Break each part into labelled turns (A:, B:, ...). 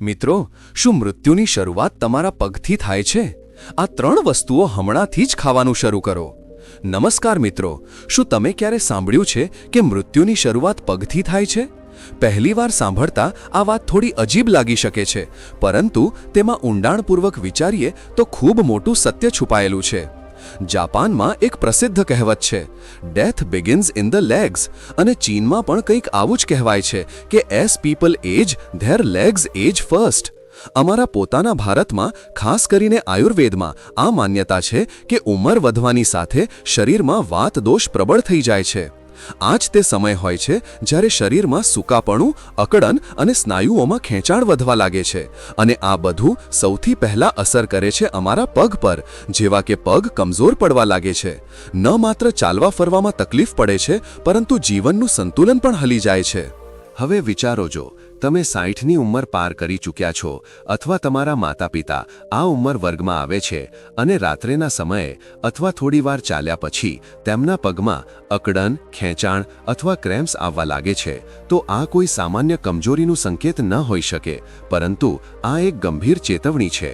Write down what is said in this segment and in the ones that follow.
A: મિત્રો, શું મૃત્યુની શરૂઆત તમારા પગથી થાય છે? આ ત્રણ વસ્તુઓ હમણાંથી જ ખાવાનું શરૂ કરો. નમસ્કાર મિત્રો, શું તમે ક્યારે સાંભળ્યું છે કે મૃત્યુની શરૂઆત પગથી થાય છે? પહેલીવાર સાંભળતા આ વાત થોડી અજીબ લાગી શકે છે, પરંતુ તેમાં ઊંડાણપૂર્વક વિચારીએ તો ખૂબ મોટું સત્ય છુપાયેલું છે. જાપાનમાં એક પ્રસિદ્ધ કહેવત છે death begins in the legs અને ચીનમાં પણ કંઈક આવું જ કહેવાય છે કે as people age their legs age first અમારા પોતાના ભારતમાં, ખાસ કરીને આયુર્વેદમાં, આ માન્યતા છે કે ઉંમર વધવાની સાથે શરીરમાં વાત દોષ પ્રબળ થઈ જાય છે. આ જ તે સમય હોય છે જ્યારે શરીરમાં સૂકાપણું, અકડન અને સ્નાયુઓમાં ખેંચાણ વધવા લાગે છે અને આ બધું સૌથી પહેલા અસર કરે છે અમારા પગ પર, જેવા કે પગ કમજોર પડવા લાગે છે. ન માત્ર ચાલવા ફરવામાં તકલીફ પડે છે, પરંતુ જીવનનું સંતુલન પણ હલી જાય છે. હવે વિચારો જો તમે સાઠની ઉંમર પાર કરી ચૂક્યા છો અથવા તમારા માતા પિતા આ ઉંમર વર્ગમાં આવે છે અને રાત્રેના સમયે અથવા થોડીવાર ચાલ્યા પછી તેમના પગમાં અકડન, ખેંચાણ અથવા ક્રેમ્સ આવવા લાગે છે, તો આ કોઈ સામાન્ય કમજોરીનું સંકેત ન હોઈ શકે, પરંતુ આ એક ગંભીર ચેતવણી છે.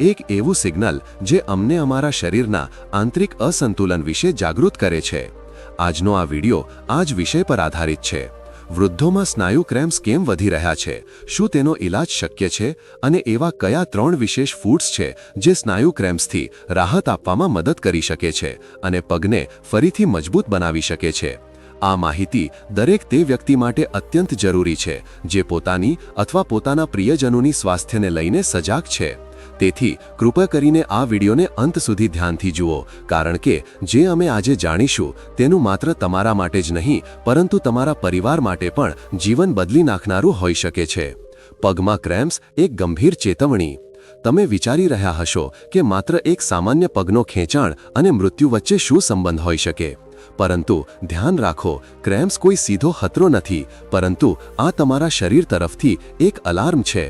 A: એક એવું સિગ્નલ જે અમને અમારા શરીરના આંતરિક અસંતુલન વિશે જાગૃત કરે છે. આજનો આ વિડિયો આ જ વિષય પર આધારિત છે. વૃદ્ધોમાં સ્નાયુ ક્રેમ્સ કેમ વધી રહ્યા છે? શું તેનો ઇલાજ શક્ય છે? અને એવા કયા ત્રણ વિશેષ ફૂડ્સ છે જે સ્નાયુ ક્રેમ્સથી રાહત આપવામાં મદદ કરી શકે છે અને પગને ફરીથી મજબૂત બનાવી શકે છે? આ માહિતી દરેક તે વ્યક્તિ માટે અત્યંત જરૂરી છે જે પોતાની અથવા પોતાના પ્રિયજનોની સ્વાસ્થ્યને લઈને સજાગ છે. તેથી કૃપા કરીને આ વિડીયોને અંત સુધી ધ્યાનથી જુઓ, કારણ કે જે અમે આજે જાણીશું તેનું માત્ર તમારા માટે જ નહીં, પરંતુ તમારા પરિવાર માટે પણ જીવન બદલી નાખનારું હોઈ શકે છે. પગમાં ક્રેમ્સ, એક ગંભીર ચેતવણી. તમે વિચારી રહ્યા હશો કે માત્ર એક સામાન્ય પગનો ખેંચાણ અને મૃત્યુ વચ્ચે શું સંબંધ હોઈ શકે. પરંતુ ધ્યાન રાખો, ક્રેમ્સ કોઈ સીધો ખતરો નથી, પરંતુ આ તમારા શરીર તરફથી એક અલાર્મ છે.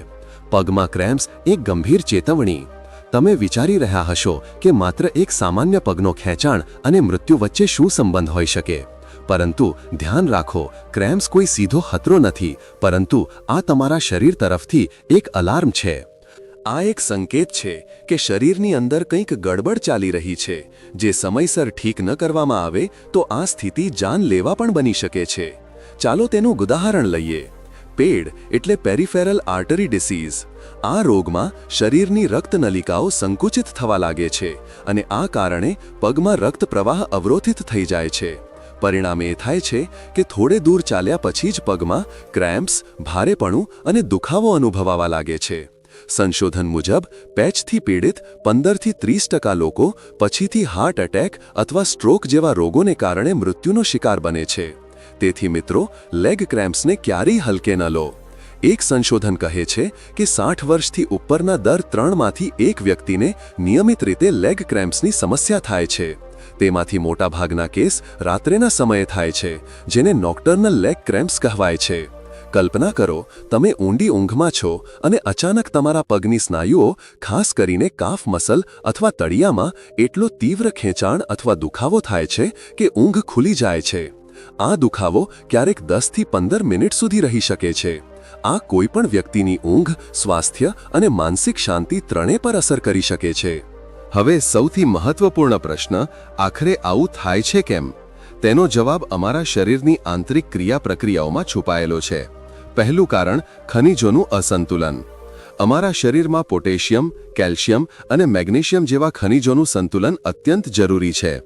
A: પગમાં ક્રેમ્પ્સ એક ગંભીર ચેતવણી. તમે વિચારી રહ્યા હશો કે માત્ર એક સામાન્ય પગનો ખેંચાણ અને મૃત્યુ વચ્ચે શું સંબંધ હોઈ શકે. પરંતુ ધ્યાન રાખો, ક્રેમ્સ કોઈ સીધો ખતરો નથી, પરંતુ આ તમારા શરીર તરફથી એક અલાર્મ છે. આ એક સંકેત છે કે શરીરની અંદર કંઈક ગડબડ ચાલી રહી છે. જે સમયસર ઠીક ન કરવામાં આવે તો આ સ્થિતિ જાન લેવા પણ બની શકે છે. ચાલો તેનું ઉદાહરણ લઈએ. પેડ એટલે પેરિફેરલ આર્ટરી ડિસીઝ. આ રોગમાં શરીરની રક્તનલિકાઓ સંકુચિત થવા લાગે છે અને આ કારણે પગમાં રક્ત પ્રવાહ અવરોધિત થઈ જાય છે. પરિણામે એ થાય છે કે થોડે દૂર ચાલ્યા પછી જ પગમાં ક્રેમ્પ્સ, ભારેપણું અને દુખાવો અનુભવાવા લાગે છે. સંશોધન મુજબ, પેચથી પીડિત પંદરથી ત્રીસ ટકા લોકો પછીથી હાર્ટ એટેક અથવા સ્ટ્રોક જેવા રોગોને કારણે મૃત્યુનો શિકાર બને છે. તેથી મિત્રો લેગ ક્રેમ્પ્સને ક્યારેય હલકે ન લો. એક સંશોધન કહે છે કે સાઠ વર્ષથી ઉપરના દર ત્રણમાંથી એક વ્યક્તિને નિયમિત રીતે લેગ ક્રેમ્પ્સની સમસ્યા થાય છે. તેમાંથી મોટાભાગના કેસ રાત્રેના સમયે થાય છે, જેને નોક્ટર્નલ લેગ ક્રેમ્પ્સ કહેવાય છે. કલ્પના કરો, તમે ઊંડી ઊંઘમાં છો અને અચાનક તમારા પગની સ્નાયુઓ, ખાસ કરીને કાફ મસલ અથવા તળિયામાં, એટલો તીવ્ર ખેંચાણ અથવા દુખાવો થાય છે કે ઊંઘ ખુલી જાય છે. આ દુખાવો ક્યારેક દસથી પંદર મિનિટ સુધી રહી શકે છે. આ કોઈ પણ વ્યક્તિની ઊંઘ, સ્વાસ્થ્ય અને માનસિક શાંતિ ત્રણે પર અસર કરી શકે છે. હવે સૌથી મહત્વપૂર્ણ પ્રશ્ન, આખરે આવું થાય છે કેમ? તેનો જવાબ અમારા શરીરની આંતરિક ક્રિયા પ્રક્રિયાઓમાં છુપાયેલો છે. પહેલું કારણ, ખનિજોનું અસંતુલન. અમારા શરીરમાં પોટેશિયમ, કેલ્શિયમ અને મેગ્નેશિયમ જેવા ખનિજોનું સંતુલન અત્યંત જરૂરી છે.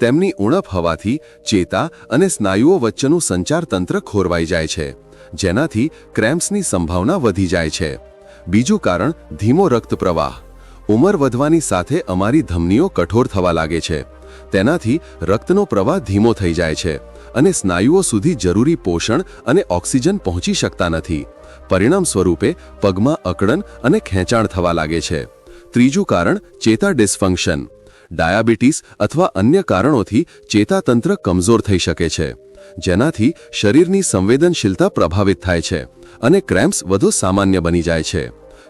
A: તેમની ઉણપ હોવાથી ચેતા અને સ્નાયુઓ વચ્ચેનું સંચાર તંત્ર ખોરવાઈ જાય છે, જેનાથી ક્રેમ્પ્સની સંભાવના વધી જાય છે. બીજું કારણ, ધીમો રક્ત પ્રવાહ ઉંમર વધવાની સાથે અમારી ધમનીઓ કઠોર થવા લાગે છે. તેનાથી રક્તનો પ્રવાહ ધીમો થઈ જાય છે અને સ્નાયુઓ સુધી જરૂરી પોષણ અને ઓક્સિજન પહોંચી શકતા નથી. પરિણામ સ્વરૂપે પગમાં અકડન અને ખેંચાણ થવા લાગે છે. ત્રીજું કારણ, ચેતા ડિસ્ફંક્શન. ડાયાબિટીસ અથવા અન્ય કારણોથી ચેતાતંત્ર કમજોર થઈ શકે છે. જેનાથી શરીરની સંવેદનશીલતા પ્રભાવિત થાય છે અને ક્રેમ્પ્સ વધુ સામાન્ય બની જાય છે.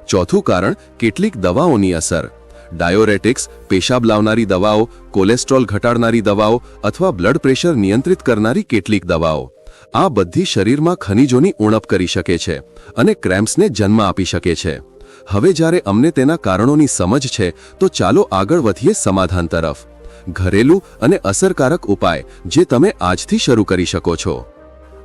A: ચોથું કારણ, કેટલીક દવાઓની અસર. ડાયોરેટિક્સ, પેશાબ લાવનારી દવાઓ, કોલેસ્ટ્રોલ ઘટાડનારી દવાઓ અથવા બ્લડ પ્રેશર નિયંત્રિત કરનારી કેટલીક દવાઓ. આ બધી શરીરમાં ખનિજોની ઉણપ કરી શકે છે અને ક્રેમ્પ્સને જન્મ આપી શકે છે. હવે જ્યારે અમને તેના કારણોની સમજ છે, તો ચાલો આગળ વધીએ સમાધાન તરફ. ઘરેલું અને અસરકારક ઉપાય, જે તમે આજથી શરૂ કરી શકો છો.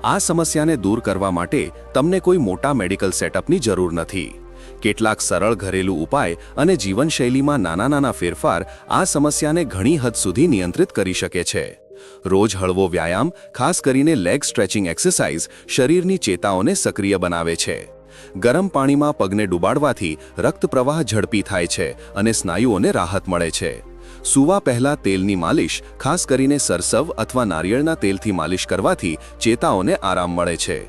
A: આ સમસ્યાને દૂર કરવા માટે તમને કોઈ મોટા મેડિકલ સેટઅપની જરૂર નથી. કેટલાક સરળ ઘરેલું ઉપાય અને જીવનશૈલીમાં નાના નાના ફેરફાર આ સમસ્યાને ઘણી હદ સુધી નિયંત્રિત કરી શકે છે. રોજ હળવો વ્યાયામ, ખાસ કરીને લેગ સ્ટ્રેચિંગ એક્સરસાઇઝ શરીરની ચેતાઓને સક્રિય બનાવે છે. ગરમ પાણીમાં પગને ડુબાડવાથી રક્ત પ્રવાહ ઝડપી થાય છે અને સ્નાયુઓને રાહત મળે છે. સૂવા પહેલા તેલની માલિશ, ખાસ કરીને સરસવ અથવા નારિયેળના તેલથી માલિશ કરવાથી ચેતાઓને આરામ મળે છે.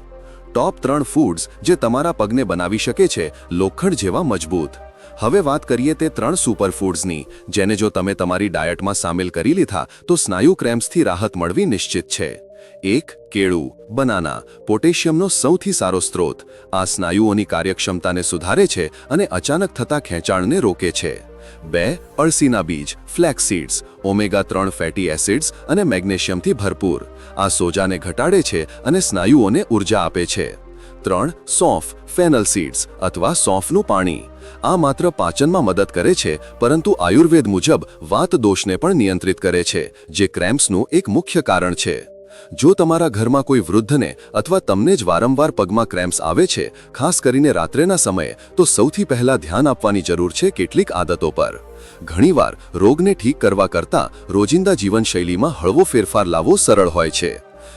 A: ટોપ ત્રણ ફૂડ્સ જે તમારા પગને બનાવી શકે છે, લોખંડ જેવા મજબૂત. હવે વાત કરીએ તે ત્રણ સુપરફૂડ્સની જેને જો તમે તમારી ડાયટમાં સામેલ કરી લીધા, તો સ્નાયુ ક્રેમ્સથી રાહત મળવી નિશ્ચિત છે. એક, કેળું, બનાના, પોટેશિયમનો સૌથી સારો સ્ત્રોત. આ સ્નાયુઓની કાર્યક્ષમતાને સુધારે છે અને અચાનક થતા ખેંચાણને રોકે છે. બે, અળસીના બીજ ફ્લેક્સીડ્સ ઓમેગા ત્રણ ફેટી એસિડ્સ અને મેગ્નેશિયમથી ભરપૂર. આ સોજાને ઘટાડે છે અને સ્નાયુઓને ઊર્જા આપે છે. ત્રણ, સોંફ, ફેનલ સીડ્સ અથવા સોંફનું પાણી. આ માત્ર પાચનમાં મદદ કરે છે, પરંતુ આયુર્વેદ મુજબ વાત દોષને પણ નિયંત્રિત કરે છે, જે ક્રેમ્પ્સનું એક મુખ્ય કારણ છે. જો તમારા ઘરમાં કોઈ વૃદ્ધને અથવા તમને જ વારંવાર પગમાં ક્રેમ્પ્સ આવે છે, ખાસ કરીને રાત્રેના સમયે, તો સૌથી પહેલા ધ્યાન આપવાની જરૂર છે કેટલીક આદતો પર. ઘણીવાર રોગને ઠીક કરવા કરતાં રોજિંદા જીવનશૈલીમાં હળવો ફેરફાર લાવવો સરળ હોય છે.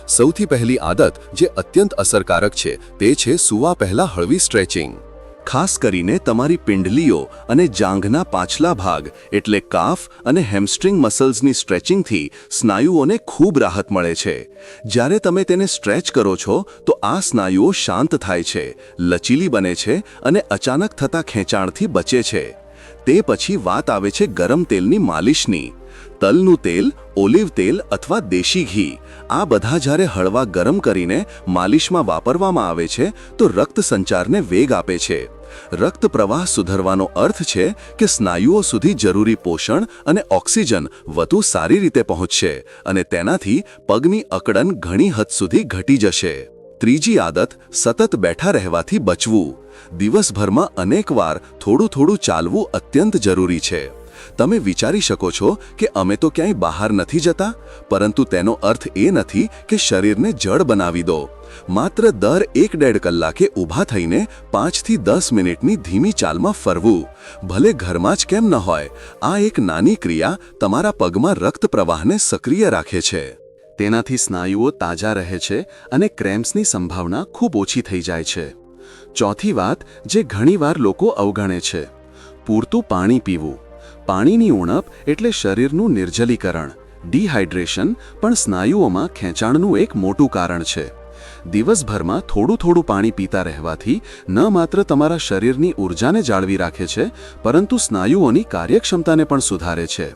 A: સૌથી પહેલી આદત જે અત્યંત અસરકારક છે તે છે સૂવા પહેલા હળવી સ્ટ્રેચિંગ ખાસ કરીને તમારી પિંડલીઓ અને જાંઘના પાછલા ભાગ, એટલે કાફ અને હેમસ્ટ્રિંગ મસલ્સની સ્ટ્રેચિંગથી સ્નાયુઓને ખૂબ રાહત મળે છે. જ્યારે તમે તેને સ્ટ્રેચ કરો છો, તો આ સ્નાયુઓ શાંત થાય છે, લચીલી બને છે અને અચાનક થતા ખેંચાણથી બચે છે. તે પછી વાત આવે છે ગરમ તેલની માલિશની. તલનું તેલ, ઓલિવ તેલ અથવા દેશી ઘી. આ બધા જ્યારે હળવા ગરમ કરીને માલિશમાં વાપરવામાં આવે છે, તો રક્ત સંચારને વેગ આપે છે. રક્ત પ્રવાહ સુધરવાનો અર્થ છે કે સ્નાયુઓ સુધી જરૂરી પોષણ અને ઓક્સિજન વધુ સારી રીતે પહોંચશે અને તેનાથી પગની અકડન ઘણી હદ સુધી ઘટી જશે. ત્રીજી આદત, સતત બેઠા રહેવાથી બચવું. દિવસભરમાં અનેકવાર થોડું થોડું ચાલવું અત્યંત જરૂરી છે. તમે વિચારી શકો છો કે અમે તો ક્યાંય બહાર નથી જતા, પરંતુ તેનો અર્થ એ નથી કે શરીરને જડ બનાવી દો. માત્ર દર એક ડેઢ કલાકે ઊભા થઈને પાંચથી દસ મિનિટની ધીમી ચાલમાં ફરવું. ભલે ઘરમાં જ કેમ ન હોય, આ એક નાની ક્રિયા તમારા પગમાં રક્ત પ્રવાહને સક્રિય રાખે છે. તેનાથી સ્નાયુઓ તાજા રહે છે અને ક્રેમ્સની સંભાવના ખૂબ ઓછી થઈ જાય છે. ચોથી વાત, જે ઘણીવાર લોકો અવગણે છે, પૂરતું પાણી પીવું. પાણીની ઉણપ એટલે શરીરનું નિર્જલીકરણ. ડિહાઇડ્રેશન પણ સ્નાયુઓમાં ખેંચાણનું એક મોટું કારણ છે. દિવસભરમાં થોડું થોડું પાણી પીતા રહેવાથી ન માત્ર તમારા શરીરની ઊર્જાને જાળવી રાખે છે, પરંતુ સ્નાયુઓની કાર્યક્ષમતાને પણ સુધારે છે.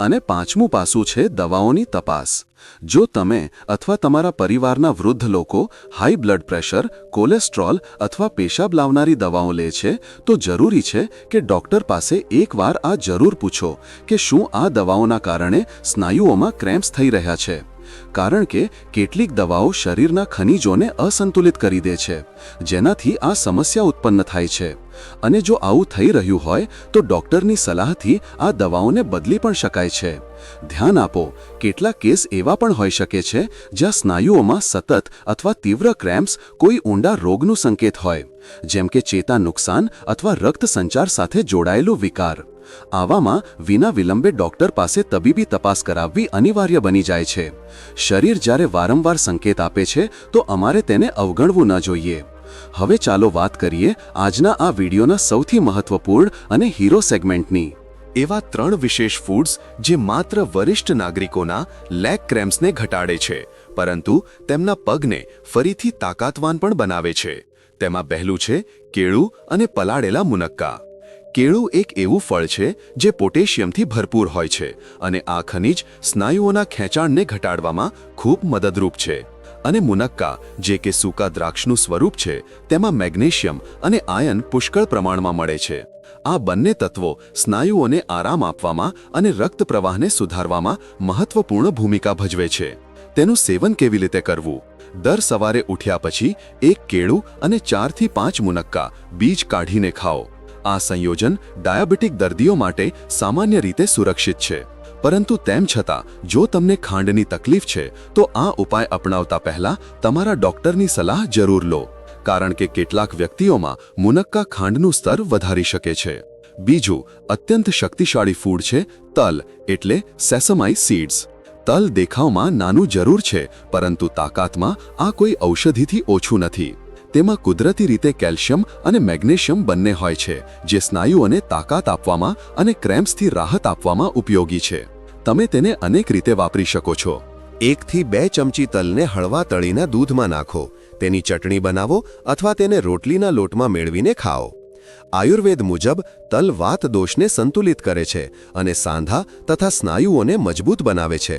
A: અને પાંચમું પાસું છે દવાઓની તપાસ. જો તમે અથવા તમારા પરિવારના વૃદ્ધ લોકો હાઈ બ્લડ પ્રેશર કોલેસ્ટ્રોલ અથવા પેશાબ લાવનારી દવાઓ લે છે, તો જરૂરી છે કે ડોક્ટર પાસે એકવાર આ જરૂર પૂછો કે શું આ દવાઓના કારણે સ્નાયુઓમાં ક્રેમ્પ્સ થઈ રહ્યા છે. કારણ કે કેટલીક દવાઓ શરીરના ખનિજોને અસંતુલિત કરી દે છે, જેનાથી આ સમસ્યા ઉત્પન્ન થાય છે. અને જો આવું થઈ રહ્યું હોય, તો ડોક્ટરની સલાહથી આ દવાઓને બદલી પણ શકાય છે. ધ્યાન આપો કેટલા કેસ એવા પણ હોઈ શકે છે, જ્યાં સ્નાયુઓમાં સતત અથવા તીવ્ર ક્રેમ્પ્સ કોઈ ઊંડા રોગનું સંકેત હોય, જેમ કે ચેતા નુકસાન અથવા રક્ત સંચાર સાથે જોડાયેલું વિકાર. આવામાં વિના વિલંબે ડોક્ટર પાસે તબીબી તપાસ કરાવવી અનિવાર્ય બની જાય છે. શરીર જ્યારે વારંવાર સંકેત આપે છે, તો અમારે તેને અવગણવું ન જોઈએ. હવે ચાલો વાત કરીએ આજના આ વિડીયોના સૌથી મહત્વપૂર્ણ અને હીરો સેગમેન્ટની એવા ત્રણ વિશેષ ફૂડ્સ જે માત્ર વરિષ્ઠ નાગરિકોના લેગ ક્રેમ્પ્સને ઘટાડે છે, પરંતુ તેમના પગને ફરીથી તાકાતવાન પણ બનાવે છે. તેમાં પહેલું છે, કેળું અને પલાળેલા મુનક્કા. કેળું એક એવું ફળ છે જે પોટેશિયમથી ભરપૂર હોય છે અને આ ખનિજ સ્નાયુઓના ખેંચાણને ઘટાડવામાં ખૂબ મદદરૂપ છે. અને મુનક્કા, જે કે સૂકા દ્રાક્ષનું સ્વરૂપ છે, તેમાં મેગ્નેશિયમ અને આયન પુષ્કળ પ્રમાણમાં મળે છે. આ બંને તત્વો સ્નાયુઓને આરામ આપવામાં અને રક્ત પ્રવાહને સુધારવામાં મહત્વપૂર્ણ ભૂમિકા ભજવે છે. તેનું સેવન કેવી રીતે કરવું? દર સવારે ઉઠ્યા પછી એક કેળું અને ચારથી પાંચ મુનક્કા બીજ કાઢીને ખાઓ. આ સંયોજન ડાયાબિટીક દર્દીઓ માટે સામાન્ય રીતે સુરક્ષિત છે. પરંતુ તેમ છતાં, જો તમને ખાંડની તકલીફ છે, તો આ ઉપાય અપનાવતા પહેલા તમારા ડોક્ટરની સલાહ જરૂર લો, કારણ કે કેટલાક વ્યક્તિઓમાં મુનક્કા ખાંડનું સ્તર વધારી શકે છે. બીજું, અત્યંત શક્તિશાળી ફૂડ છે, તલ, એટલે સેસમાઈ સીડ્સ. તલ દેખાવમાં નાનું જરૂર છે, પરંતુ તાકાતમાં આ કોઈ ઔષધિથી ઓછું નથી. તેમાં કુદરતી રીતે કેલ્શિયમ અને મેગ્નેશિયમ બંને હોય છે, જે સ્નાયુઓને તાકાત આપવામાં અને ક્રેમ્પ્સથી રાહત આપવામાં ઉપયોગી છે. તમે તેને અનેક રીતે વાપરી શકો છો.
B: એકથી બે ચમચી તલને હળવા તળીના દૂધમાં નાખો, તેની ચટણી બનાવો અથવા તેને રોટલીના લોટમાં મેળવીને ખાઓ. આયુર્વેદ મુજબ, તલ વાત દોષને સંતુલિત કરે છે અને સાંધા તથા સ્નાયુઓને મજબૂત બનાવે છે.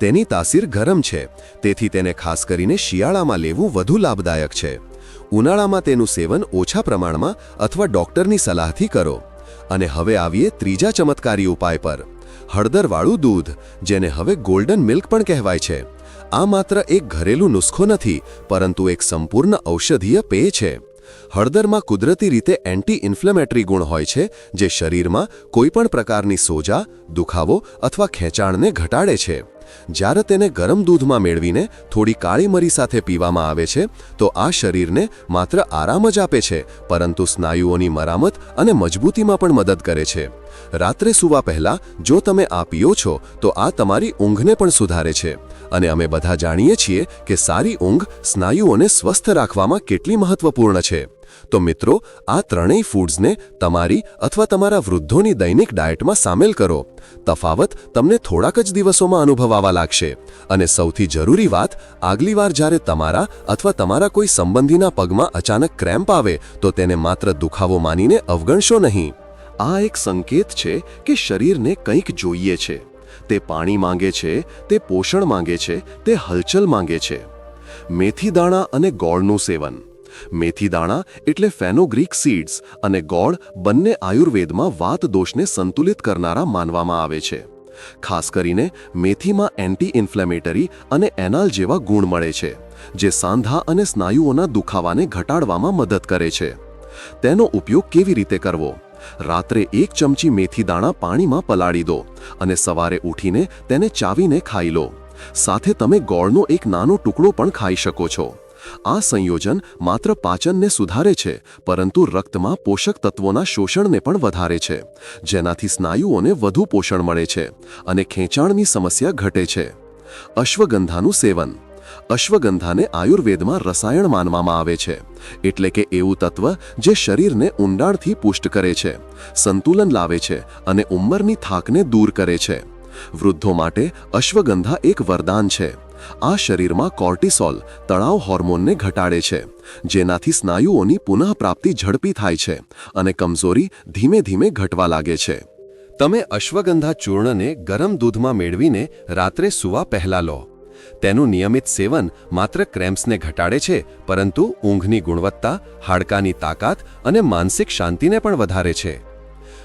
B: તેની તાસીર ગરમ છે, તેથી તેને ખાસ કરીને શિયાળામાં લેવું વધુ લાભદાયક છે. ઉનાળામાં તેનું સેવન ઓછા પ્રમાણમાં અથવા ડોક્ટરની સલાહથી કરો. અને હવે આવીએ ત્રીજા ચમત્કારી ઉપાય પર. હળદરવાળું દૂધ, જેને હવે ગોલ્ડન મિલ્ક પણ કહેવાય છે. આ માત્ર એક ઘરેલું નુસ્ખો નથી, પરંતુ એક સંપૂર્ણ ઔષધીય પેય છે. હળદરમાં કુદરતી રીતે એન્ટી ઇન્ફ્લેમેટરી ગુણ હોય છે, જે શરીરમાં કોઈપણ પ્રકારની સોજા, દુખાવો અથવા ખેંચાણને ઘટાડે છે. જ્યારે તેને ગરમ દૂધમાં મેળવીને થોડી કાળી મરી સાથે પીવામાં આવે છે, તો આ શરીરને માત્ર આરામ જ આપે છે, પરંતુ સ્નાયુઓની મરામત અને મજબૂતીમાં પણ મદદ કરે છે. રાત્રે સૂવા પહેલા જો તમે આ પીઓ છો, તો આ તમારી ઊંઘને પણ સુધારે છે. અને અમે બધા જાણીએ છીએ કે સારી ઊંઘ સ્નાયુઓને સ્વસ્થ રાખવામાં કેટલી મહત્વપૂર્ણ છે. તો મિત્રો, આ ત્રણેય ફૂડ્સને તમારી અથવા તમારા વૃદ્ધોની દૈનિક ડાયટમાં સામેલ કરો. તફાવત તમને થોડાક જ દિવસોમાં અનુભવાવા લાગશે. અને સૌથી જરૂરી વાત આગલી વાર જ્યારે તમારા અથવા તમારા કોઈ સંબંધીના પગમાં અચાનક ક્રેમ્પ આવે, તો તેને માત્ર દુખાવો માનીને અવગણશો નહીં. આ એક સંકેત છે કે શરીરને કંઈક જોઈએ છે. તે પાણી માંગે છે, તે પોષણ માંગે છે, તે હલચલ માંગે છે. મેથી દાણા અને ગોળનું સેવન. મેથી દાણા એટલે ફેનોગ્રીક સીડ્સ અને ગોળ બંને આયુર્વેદમાં વાત દોષને સંતુલિત કરનારા માનવામાં આવે છે. ખાસ કરીને મેથીમાં એન્ટી ઇન્ફ્લેમેટરી અને એનાલ જેવા ગુણ મળે છે, જે સાંધા અને સ્નાયુઓના દુખાવાને ઘટાડવામાં મદદ કરે છે. તેનો ઉપયોગ કેવી રીતે કરવો? રાત્રે એક ચમચી મેથી દાણા પાણીમાં પલાળી દો અને સવારે ઉઠીને તેને ચાવીને ખાઈ લો. સાથે તમે ગોળનો એક નાનો ટુકડો પણ ખાઈ શકો છો. આ સંયોજન માત્ર પાચનને સુધારે છે, પરંતુ રક્તમાં પોષક તત્વોના શોષણને પણ વધારે છે, જેનાથી સ્નાયુઓને વધુ પોષણ મળે છે અને ખેંચાણની સમસ્યા ઘટે છે. અશ્વગંધાનું સેવન અશ્વગંધાને આયુર્વેદમાં રસાયણ માનવામાં આવે છે. એટલે કે એવું તત્વ જે શરીરને ઊંડાણથી પુષ્ટ કરે છે, સંતુલન લાવે છે અને ઉંમરની થાકને દૂર કરે છે. વૃદ્ધો માટે અશ્વગંધા એક વરદાન છે. આ શરીરમાં કોર્ટિસોલ, તણાવ હોર્મોનને ઘટાડે છે, જેનાથી સ્નાયુઓની પુનઃપ્રાપ્તિ ઝડપી થાય છે અને કમજોરી ધીમે ધીમે ઘટવા લાગે છે. તમે અશ્વગંધા ચૂર્ણને ગરમ દૂધમાં મેળવીને રાત્રે સૂવા પહેલા લો. તેનું નિયમિત સેવન માત્ર ક્રેમ્પ્સને ઘટાડે છે, પરંતુ ઊંઘની ગુણવત્તા, હાડકાની તાકાત અને માનસિક શાંતિને પણ વધારે છે.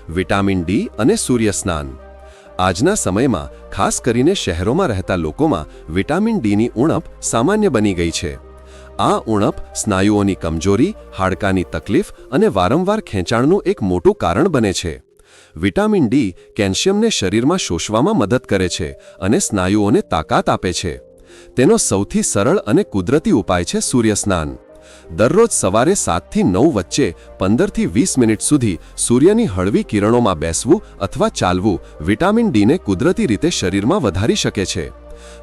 B: વિટામિન ડી અને સૂર્યસ્નાન આજના સમયમાં, ખાસ કરીને શહેરોમાં રહેતા લોકોમાં, વિટામિન ડીની ઉણપ સામાન્ય બની ગઈ છે. આ ઉણપ સ્નાયુઓની કમજોરી, હાડકાની તકલીફ અને વારંવાર ખેંચાણનું એક મોટું કારણ બને છે. વિટામિન ડી કેલ્શિયમને શરીરમાં શોષવામાં મદદ કરે છે અને સ્નાયુઓને તાકાત આપે છે. તેનો સૌથી સરળ અને કુદરતી ઉપાય છે સૂર્યસ્નાન. દરરોજ સવારે સાતથી નવ વચ્ચે પંદરથી વીસ મિનિટ સુધી સૂર્યની હળવી કિરણોમાં બેસવું અથવા ચાલવું વિટામિન ડીને કુદરતી રીતે શરીરમાં વધારી શકે છે.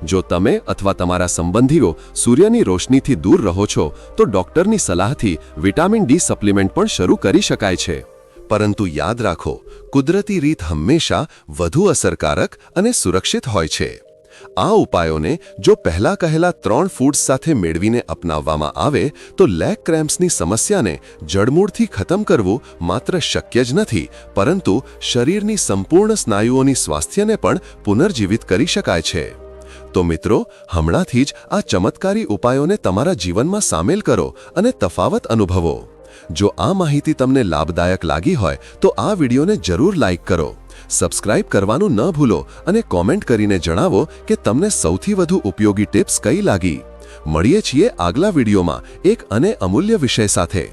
B: જો તમે અથવા તમારા સંબંધીઓ સૂર્યની રોશનીથી દૂર રહો છો, તો ડોક્ટરની સલાહથી વિટામિન ડી સપ્લિમેન્ટ પણ શરૂ કરી શકાય છે. પરંતુ યાદ રાખો, કુદરતી રીત હંમેશા વધુ અસરકારક અને સુરક્ષિત હોય છે. આ ઉપાયોને જો પહેલા કહેલા ત્રણ ફૂડ્સ સાથે મેળવીને અપનાવવામાં આવે, તો લેગ ક્રેમ્પ્સની સમસ્યાને જડમૂળથી ખતમ કરવું માત્ર શક્ય જ નથી, પરંતુ શરીરની સંપૂર્ણ સ્નાયુઓની સ્વાસ્થ્યને પણ પુનર્જીવિત કરી શકાય છે. તો મિત્રો, હમણાંથી જ આ ચમત્કારી ઉપાયોને તમારા જીવનમાં સામેલ કરો અને તફાવત અનુભવો. જો આ માહિતી તમને લાભદાયક લાગી હોય, તો આ વિડીયોને જરૂર લાઇક કરો. સબસ્ક્રાઇબ કરવાનું ન ભૂલો અને કોમેન્ટ કરીને જણાવો કે તમને સૌથી વધુ ઉપયોગી ટિપ્સ કઈ લાગી. મળીએ છીએ આગલા વિડીયોમાં એક અને અમૂલ્ય વિષય સાથે.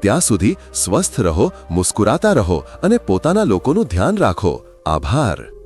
B: ત્યાં સુધી સ્વસ્થ રહો, મુસ્કુરાતા રહો અને પોતાના લોકોનું ધ્યાન રાખો. આભાર.